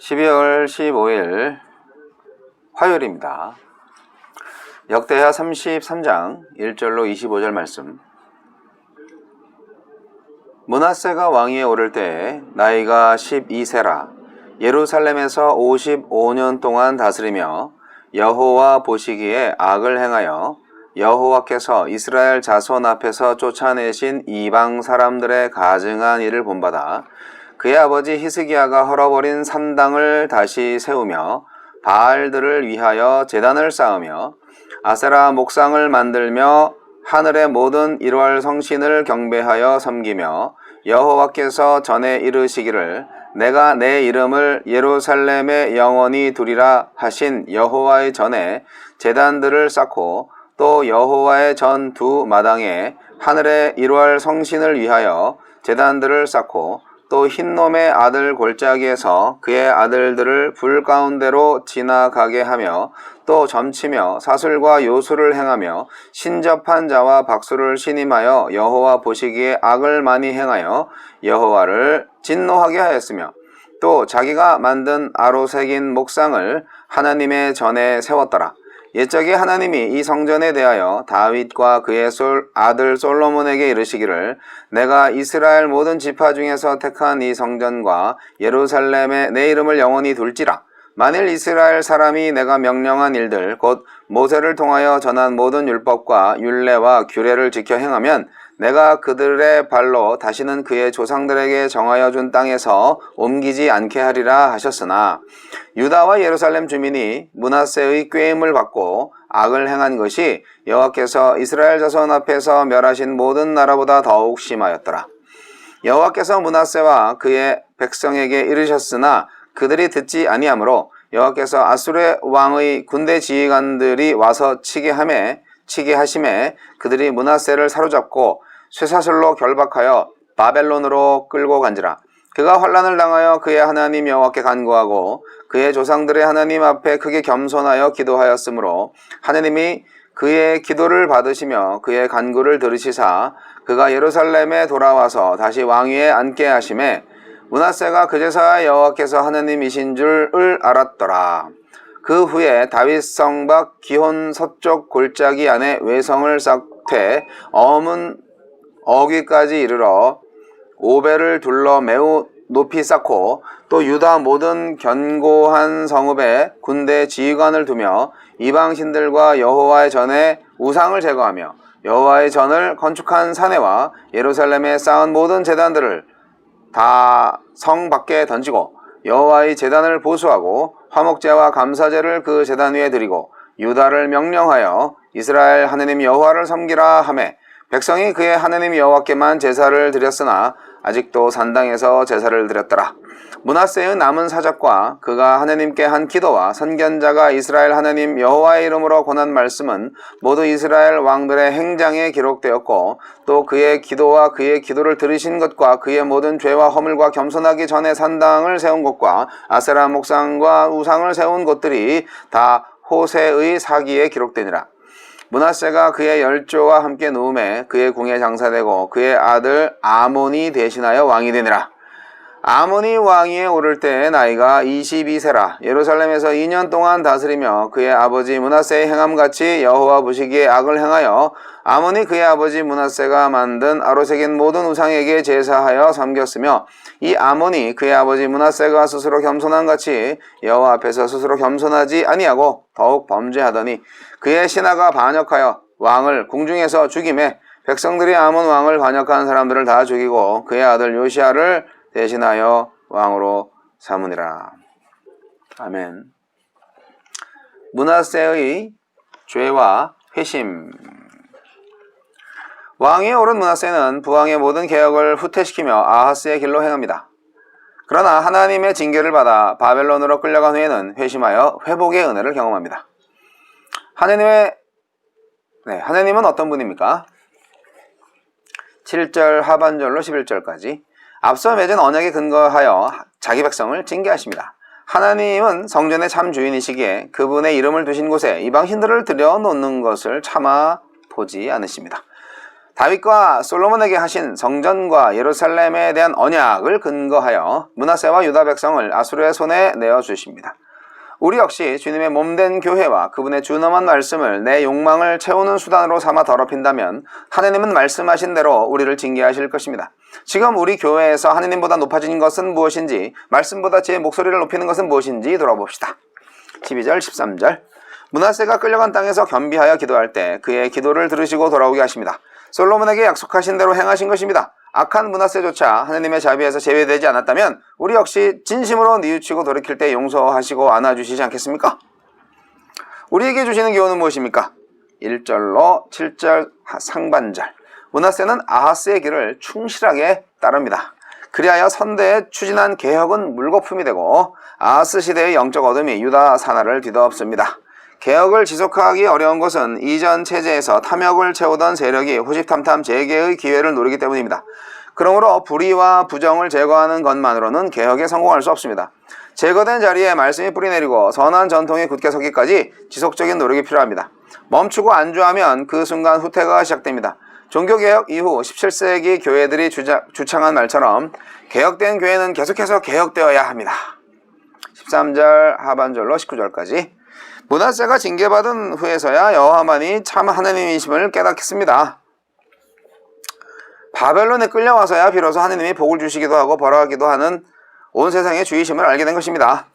12월 15일 화요일입니다. 역대하 33장 1절로 25절 말씀. 문하세가 왕위에 오를 때 나이가 12세라 예루살렘에서 55년 동안 다스리며 여호와 보시기에 악을 행하여 여호와께서 이스라엘 자손 앞에서 쫓아내신 이방 사람들의 가증한 일을 본받아 그의 아버지 히스기야가 헐어버린 산당을 다시 세우며 바알들을 위하여 제단을 쌓으며 아세라 목상을 만들며 하늘의 모든 일월 성신을 경배하여 섬기며 여호와께서 전에 이르시기를 내가 내 이름을 예루살렘에 영원히 두리라 하신 여호와의 전에 제단들을 쌓고 또 여호와의 전 두 마당에 하늘의 일월 성신을 위하여 제단들을 쌓고 또 흰놈의 아들 골짜기에서 그의 아들들을 불 가운데로 지나가게 하며 또 점치며 사슬과 요술을 행하며 신접한 자와 박수를 신임하여 여호와 보시기에 악을 많이 행하여 여호와를 진노하게 하였으며 또 자기가 만든 아로 새긴 목상을 하나님의 전에 세웠더라. 옛적에 하나님이 이 성전에 대하여 다윗과 그의 솔, 아들 솔로몬에게 이르시기를 내가 이스라엘 모든 지파 중에서 택한 이 성전과 예루살렘에 내 이름을 영원히 둘지라. 만일 이스라엘 사람이 내가 명령한 일들 곧 모세를 통하여 전한 모든 율법과 율례와 규례를 지켜 행하면 내가 그들의 발로 다시는 그의 조상들에게 정하여 준 땅에서 옮기지 않게 하리라 하셨으나 유다와 예루살렘 주민이 문하세의 꾀임을 받고 악을 행한 것이 여호와께서 이스라엘 자손 앞에서 멸하신 모든 나라보다 더욱 심하였더라. 여호와께서 문하세와 그의 백성에게 이르셨으나 그들이 듣지 아니하므로 여호와께서 아수르의 왕의 군대 지휘관들이 와서 치게 함에 치게 하심에 그들이 문하세를 사로잡고 쇠사슬로 결박하여 바벨론으로 끌고 간지라 그가 환란을 당하여 그의 하나님 여호와께 간구하고 그의 조상들의 하나님 앞에 크게 겸손하여 기도하였으므로 하나님이 그의 기도를 받으시며 그의 간구를 들으시사 그가 예루살렘에 돌아와서 다시 왕위에 앉게 하심에 문하세가 그제서야 여호와께서 하나님이신 줄을 알았더라. 그 후에 다윗 성밖 기혼 서쪽 골짜기 안에 외성을 쌓되 어문 어귀까지 이르러 오배를 둘러 매우 높이 쌓고 또 유다 모든 견고한 성읍에 군대 지휘관을 두며 이방신들과 여호와의 전에 우상을 제거하며 여호와의 전을 건축한 사내와 예루살렘에 쌓은 모든 제단들을 다 성 밖에 던지고 여호와의 제단을 보수하고 화목제와 감사제를 그 제단 위에 드리고 유다를 명령하여 이스라엘 하느님 여호와를 섬기라 하매 백성이 그의 하느님 여호와께만 제사를 드렸으나 아직도 산당에서 제사를 드렸더라. 문하세의 남은 사적과 그가 하느님께 한 기도와 선견자가 이스라엘 하느님 여호와의 이름으로 권한 말씀은 모두 이스라엘 왕들의 행장에 기록되었고 또 그의 기도와 그의 기도를 들으신 것과 그의 모든 죄와 허물과 겸손하기 전에 산당을 세운 것과 아세라 목상과 우상을 세운 것들이 다 호세의 사기에 기록되니라. 문하세가 그의 열조와 함께 누움에 그의 궁에 장사되고 그의 아들 아몬이 대신하여 왕이 되니라. 아몬이 왕위에 오를 때 나이가 22세라 예루살렘에서 2년 동안 다스리며 그의 아버지 문하세의 행함같이 여호와 보시기에 악을 행하여 아몬이 그의 아버지 문하세가 만든 아로새긴 모든 우상에게 제사하여 섬겼으며 이 아몬이 그의 아버지 문하세가 스스로 겸손한 같이 여호와 앞에서 스스로 겸손하지 아니하고 더욱 범죄하더니 그의 신하가 반역하여 왕을 궁중에서 죽임에 백성들이 아몬 왕을 반역한 사람들을 다 죽이고 그의 아들 요시아를 대신하여 왕으로 삼으니라. 아멘. 문하세의 죄와 회심. 왕위에 오른 문하세는 부왕의 모든 개혁을 후퇴시키며 아하스의 길로 행합니다. 그러나 하나님의 징계를 받아 바벨론으로 끌려간 후에는 회심하여 회복의 은혜를 경험합니다. 하나님의 네, 하나님은 어떤 분입니까? 7절 하반절로 11절까지 앞서 맺은 언약에 근거하여 자기 백성을 징계하십니다. 하나님은 성전의 참 주인이시기에 그분의 이름을 두신 곳에 이방신들을 들여놓는 것을 참아 보지 않으십니다. 다윗과 솔로몬에게 하신 성전과 예루살렘에 대한 언약을 근거하여 문하세와 유다 백성을 아수르의 손에 내어 주십니다. 우리 역시 주님의 몸된 교회와 그분의 준엄한 말씀을 내 욕망을 채우는 수단으로 삼아 더럽힌다면 하느님은 말씀하신 대로 우리를 징계하실 것입니다. 지금 우리 교회에서 하느님보다 높아진 것은 무엇인지 말씀보다 제 목소리를 높이는 것은 무엇인지 돌아봅시다. 12절 13절 문하세가 끌려간 땅에서 겸비하여 기도할 때 그의 기도를 들으시고 돌아오게 하십니다. 솔로몬에게 약속하신 대로 행하신 것입니다. 악한 문하세조차 하느님의 자비에서 제외되지 않았다면 우리 역시 진심으로 뉘우치고 돌이킬 때 용서하시고 안아주시지 않겠습니까? 우리에게 주시는 교훈은 무엇입니까? 1절로 7절 상반절 문하세는 아하스의 길을 충실하게 따릅니다. 그리하여 선대에 추진한 개혁은 물거품이 되고 아하스 시대의 영적 어둠이 유다 산하를 뒤덮습니다. 개혁을 지속하기 어려운 것은 이전 체제에서 탐욕을 채우던 세력이 호시탐탐 재개의 기회를 노리기 때문입니다. 그러므로 불의와 부정을 제거하는 것만으로는 개혁에 성공할 수 없습니다. 제거된 자리에 말씀이 뿌리내리고 선한 전통이 굳게 서기까지 지속적인 노력이 필요합니다. 멈추고 안주하면 그 순간 후퇴가 시작됩니다. 종교개혁 이후 17세기 교회들이 주자, 주창한 말처럼 개혁된 교회는 계속해서 개혁되어야 합니다. 13절 하반절로 19절까지 문하세가 징계받은 후에서야 여호와만이 참 하나님이심을 깨닫겠습니다. 바벨론에 끌려와서야 비로소 하나님이 복을 주시기도 하고 벌하기도 하는 온 세상의 주의심을 알게 된 것입니다.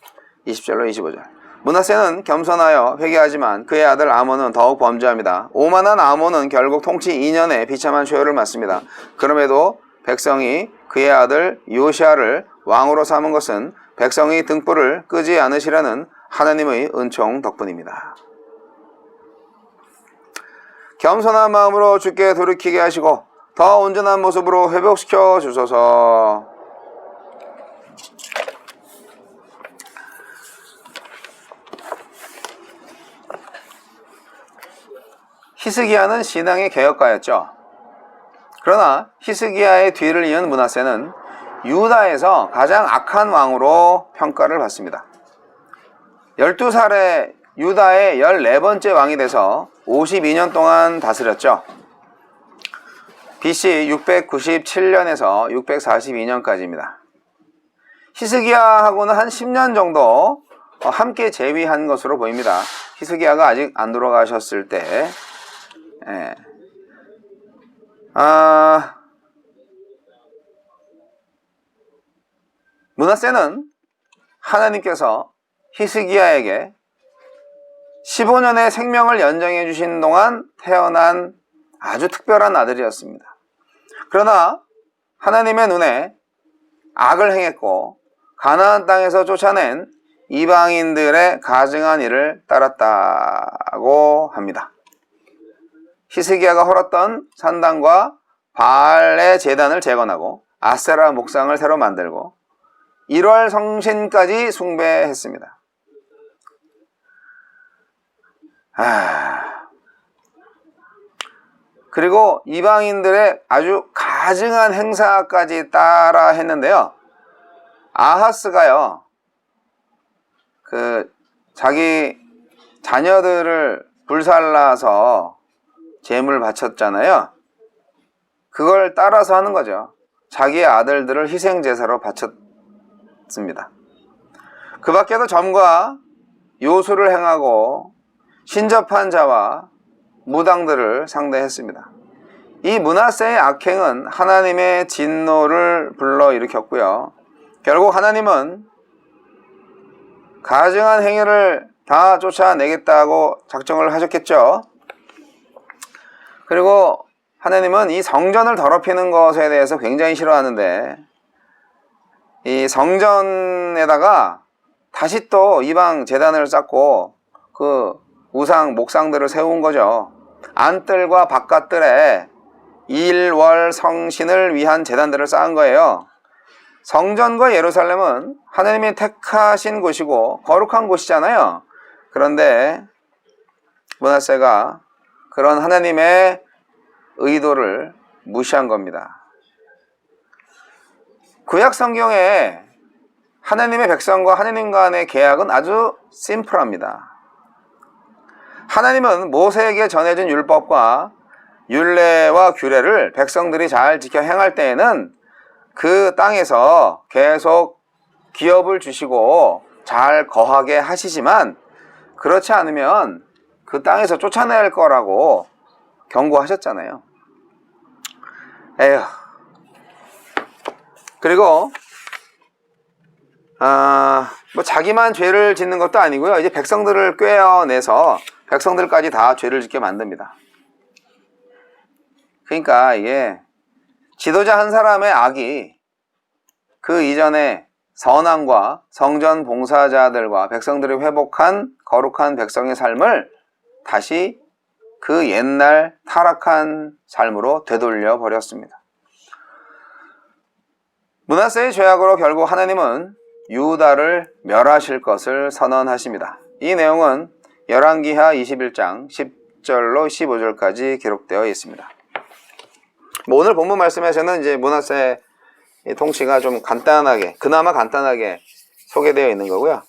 20절로 25절 문하세는 겸손하여 회개하지만 그의 아들 아몬은 더욱 범죄합니다. 오만한 아몬은 결국 통치 2년에 비참한 최후를 맞습니다. 그럼에도 백성이 그의 아들 요시아를 왕으로 삼은 것은 백성이 등불을 끄지 않으시라는 하나님의 은총 덕분입니다. 겸손한 마음으로 주께 돌이키게 하시고 더 온전한 모습으로 회복시켜 주소서. 히스기야는 신앙의 개혁가였죠. 그러나 히스기야의 뒤를 이은 문하세는 유다에서 가장 악한 왕으로 평가를 받습니다. 12살에 유다의 14번째 왕이 돼서 52년 동안 다스렸죠. BC 697년에서 642년까지입니다. 히스기야하고는 한 10년 정도 함께 재위한 것으로 보입니다. 히스기야가 아직 안 돌아가셨을 때, 예. 아, 문하세는 하나님께서 히스기야에게 15년의 생명을 연장해 주신 동안 태어난 아주 특별한 아들이었습니다. 그러나 하나님의 눈에 악을 행했고 가나안 땅에서 쫓아낸 이방인들의 가증한 일을 따랐다고 합니다. 히스기야가 헐었던 산당과 바알의 재단을 재건하고 아세라 목상을 새로 만들고 1월 성신까지 숭배했습니다. 아... 그리고 이방인들의 아주 가증한 행사까지 따라 했는데요. 아하스가요, 그, 자기 자녀들을 불살라서 재물 바쳤잖아요. 그걸 따라서 하는 거죠. 자기의 아들들을 희생제사로 바쳤습니다. 그 밖에도 점과 요술을 행하고 신접한 자와 무당들을 상대했습니다. 이 문하세의 악행은 하나님의 진노를 불러일으켰고요. 결국 하나님은 가증한 행위를 다 쫓아내겠다고 작정을 하셨겠죠. 그리고 하나님은 이 성전을 더럽히는 것에 대해서 굉장히 싫어하는데 이 성전에다가 다시 또 이방 재단을 쌓고 그 우상 목상들을 세운 거죠. 안뜰과 바깥뜰에 일월 성신을 위한 재단들을 쌓은 거예요. 성전과 예루살렘은 하나님이 택하신 곳이고 거룩한 곳이잖아요. 그런데 문하세가 그런 하나님의 의도를 무시한 겁니다. 구약 성경에 하나님의 백성과 하나님 간의 계약은 아주 심플합니다. 하나님은 모세에게 전해진 율법과 율례와 규례를 백성들이 잘 지켜 행할 때에는 그 땅에서 계속 기업을 주시고 잘 거하게 하시지만 그렇지 않으면 그 땅에서 쫓아낼 거라고 경고하셨잖아요. 에휴. 그리고 아, 뭐 자기만 죄를 짓는 것도 아니고요. 이제 백성들을 꿰어내서 백성들까지 다 죄를 짓게 만듭니다. 그러니까 이게 지도자 한 사람의 악이 그 이전에 선왕과 성전 봉사자들과 백성들이 회복한 거룩한 백성의 삶을 다시 그 옛날 타락한 삶으로 되돌려 버렸습니다. 문하세의 죄악으로 결국 하나님은 유다를 멸하실 것을 선언하십니다. 이 내용은 열왕기하 21장 10절로 15절까지 기록되어 있습니다. 뭐 오늘 본문 말씀에서는 이제 문하세 통치가 좀 간단하게, 그나마 간단하게 소개되어 있는 거고요.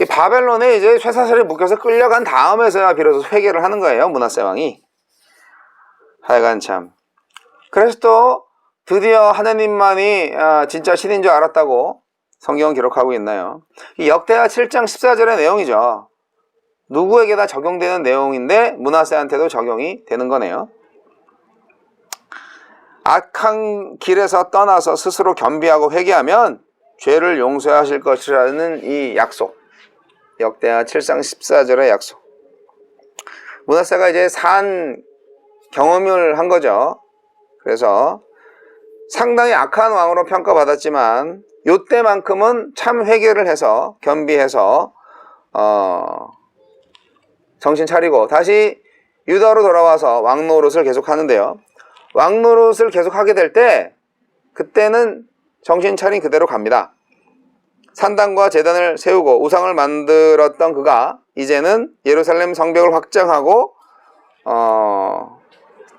이 바벨론에 이제 쇠사슬에 묶여서 끌려간 다음에서야 비로소 회개를 하는 거예요, 문하세 왕이. 하여간 참. 그래서 또 드디어 하나님만이 아, 진짜 신인 줄 알았다고 성경은 기록하고 있나요? 이 역대하 7장 14절의 내용이죠. 누구에게 다 적용되는 내용인데 문하세한테도 적용이 되는 거네요. 악한 길에서 떠나서 스스로 겸비하고 회개하면 죄를 용서하실 것이라는 이 약속. 역대하 7장 14절의 약속. 문하세가 이제 산 경험을 한 거죠. 그래서 상당히 악한 왕으로 평가받았지만 요때만큼은 참 회개를 해서 겸비해서 어 정신 차리고 다시 유다로 돌아와서 왕 노릇을 계속 하는데요. 왕 노릇을 계속 하게 될 때 그때는 정신 차린 그대로 갑니다. 산당과 제단을 세우고 우상을 만들었던 그가 이제는 예루살렘 성벽을 확장하고 어,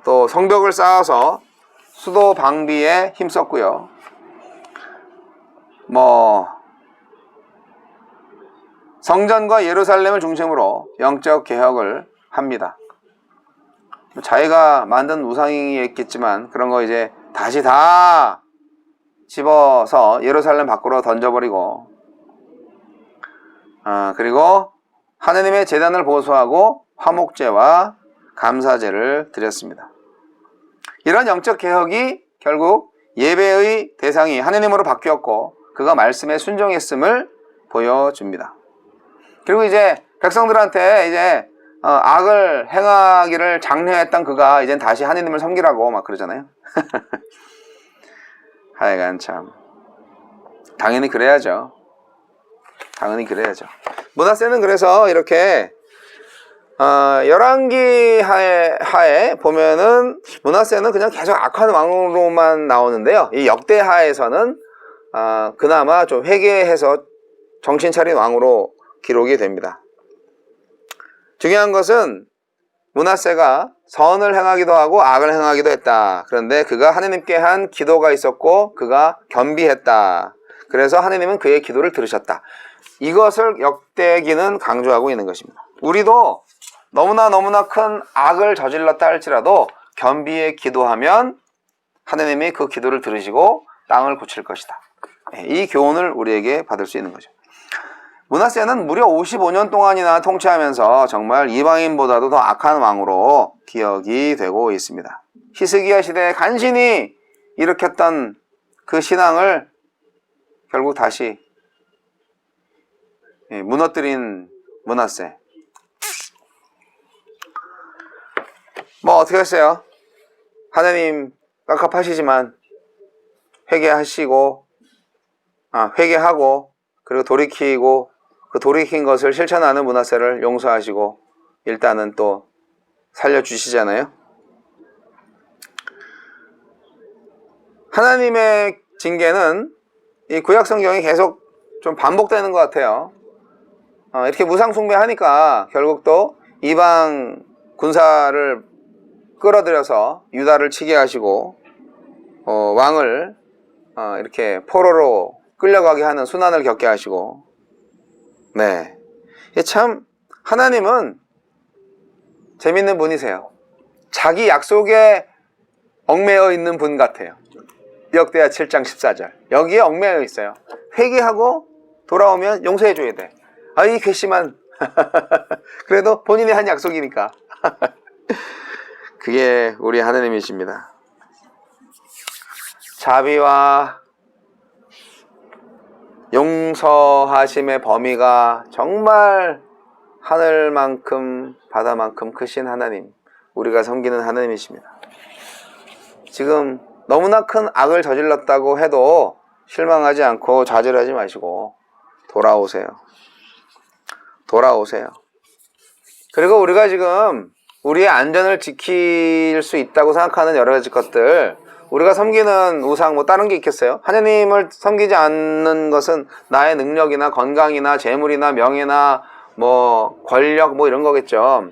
또 성벽을 쌓아서 수도 방비에 힘썼고요. 뭐 성전과 예루살렘을 중심으로 영적 개혁을 합니다. 자기가 만든 우상이겠지만 그런 거 이제 다시 다 집어서 예루살렘 밖으로 던져버리고 아, 그리고 하느님의 재단을 보수하고 화목제와 감사제를 드렸습니다. 이런 영적 개혁이 결국 예배의 대상이 하느님으로 바뀌었고 그가 말씀에 순종했음을 보여줍니다. 그리고 이제 백성들한테 이제 어, 악을 행하기를 장려했던 그가 이젠 다시 하느님을 섬기라고 막 그러잖아요. 하여간 참 당연히 그래야죠. 당연히 그래야죠. 문하세는 그래서 이렇게 어, 열왕기 하에, 하에 보면은 문하세는 그냥 계속 악한 왕으로만 나오는데요. 이 역대 하에서는 어, 그나마 좀 회개해서 정신 차린 왕으로 기록이 됩니다. 중요한 것은 문하세가 선을 행하기도 하고 악을 행하기도 했다. 그런데 그가 하느님께 한 기도가 있었고 그가 겸비했다. 그래서 하느님은 그의 기도를 들으셨다. 이것을 역대기는 강조하고 있는 것입니다. 우리도 너무나 너무나 큰 악을 저질렀다 할지라도 겸비에 기도하면 하느님이 그 기도를 들으시고 땅을 고칠 것이다. 예, 이 교훈을 우리에게 받을 수 있는 거죠. 문하세는 무려 55년 동안이나 통치하면서 정말 이방인보다도 더 악한 왕으로 기억이 되고 있습니다. 히스기야 시대에 간신히 일으켰던 그 신앙을 결국 다시 예, 무너뜨린 문하세. 뭐 어떻게 했어요? 하나님 깝깝하시지만 회개하시고 아, 회개하고 그리고 돌이키고 그 돌이킨 것을 실천하는 문화세를 용서하시고 일단은 또 살려주시잖아요. 하나님의 징계는 이 구약 성경이 계속 좀 반복되는 것 같아요. 어, 이렇게 무상숭배하니까 결국 또 이방 군사를 끌어들여서 유다를 치게 하시고 어, 왕을 어, 이렇게 포로로 끌려가게 하는 순환을 겪게 하시고 네. 참 하나님은 재밌는 분이세요. 자기 약속에 얽매여 있는 분 같아요. 역대하 7장 14절. 여기에 얽매여 있어요. 회개하고 돌아오면 용서해 줘야 돼. 아, 이 괘씸한. 그래도 본인이 한 약속이니까. 그게 우리 하느님이십니다. 자비와 용서하심의 범위가 정말 하늘만큼 바다만큼 크신 하나님, 우리가 섬기는 하나님이십니다. 지금 너무나 큰 악을 저질렀다고 해도 실망하지 않고 좌절하지 마시고 돌아오세요. 돌아오세요. 그리고 우리가 지금 우리의 안전을 지킬 수 있다고 생각하는 여러 가지 것들, 우리가 섬기는 우상 뭐 다른 게 있겠어요? 하나님을 섬기지 않는 것은 나의 능력이나 건강이나 재물이나 명예나 뭐 권력 뭐 이런 거겠죠.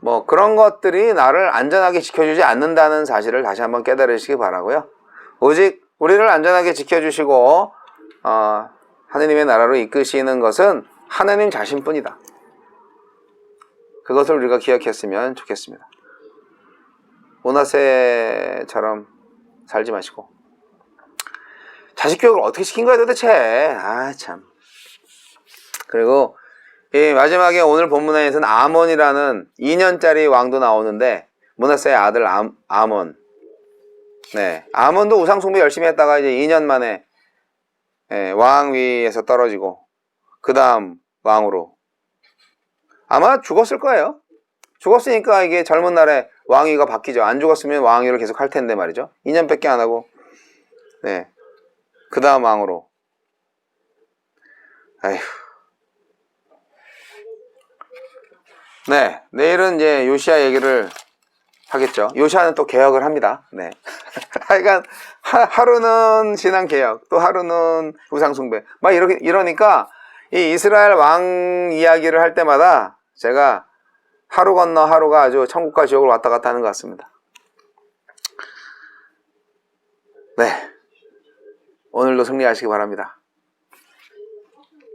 뭐 그런 것들이 나를 안전하게 지켜주지 않는다는 사실을 다시 한번 깨달으시기 바라고요. 오직 우리를 안전하게 지켜주시고 어, 하느님의 나라로 이끄시는 것은 하느님 자신뿐이다. 그것을 우리가 기억했으면 좋겠습니다. 모나세처럼 살지 마시고 자식 교육을 어떻게 시킨 거야 도대체? 아 참. 그리고 이 마지막에 오늘 본문에서는 아몬이라는 2년짜리 왕도 나오는데 모나세의 아들 아, 아몬. 네, 아몬도 우상 숭배 열심히 했다가 이제 2년 만에 예, 왕 위에서 떨어지고 그 다음 왕으로 아마 죽었을 거예요. 죽었으니까 이게 젊은 날에 왕위가 바뀌죠. 안 죽었으면 왕위를 계속 할 텐데 말이죠. 2년밖에 안 하고 네, 그 다음 왕으로. 아휴. 네, 내일은 이제 요시아 얘기를 하겠죠. 요시아는 또 개혁을 합니다. 네. 하여간 하, 하루는 신앙 개혁, 또 하루는 우상 숭배. 막 이렇게 이러니까 이 이스라엘 왕 이야기를 할 때마다 제가 하루 건너 하루가 아주 천국과 지옥을 왔다 갔다 하는 것 같습니다. 네. 오늘도 승리하시기 바랍니다.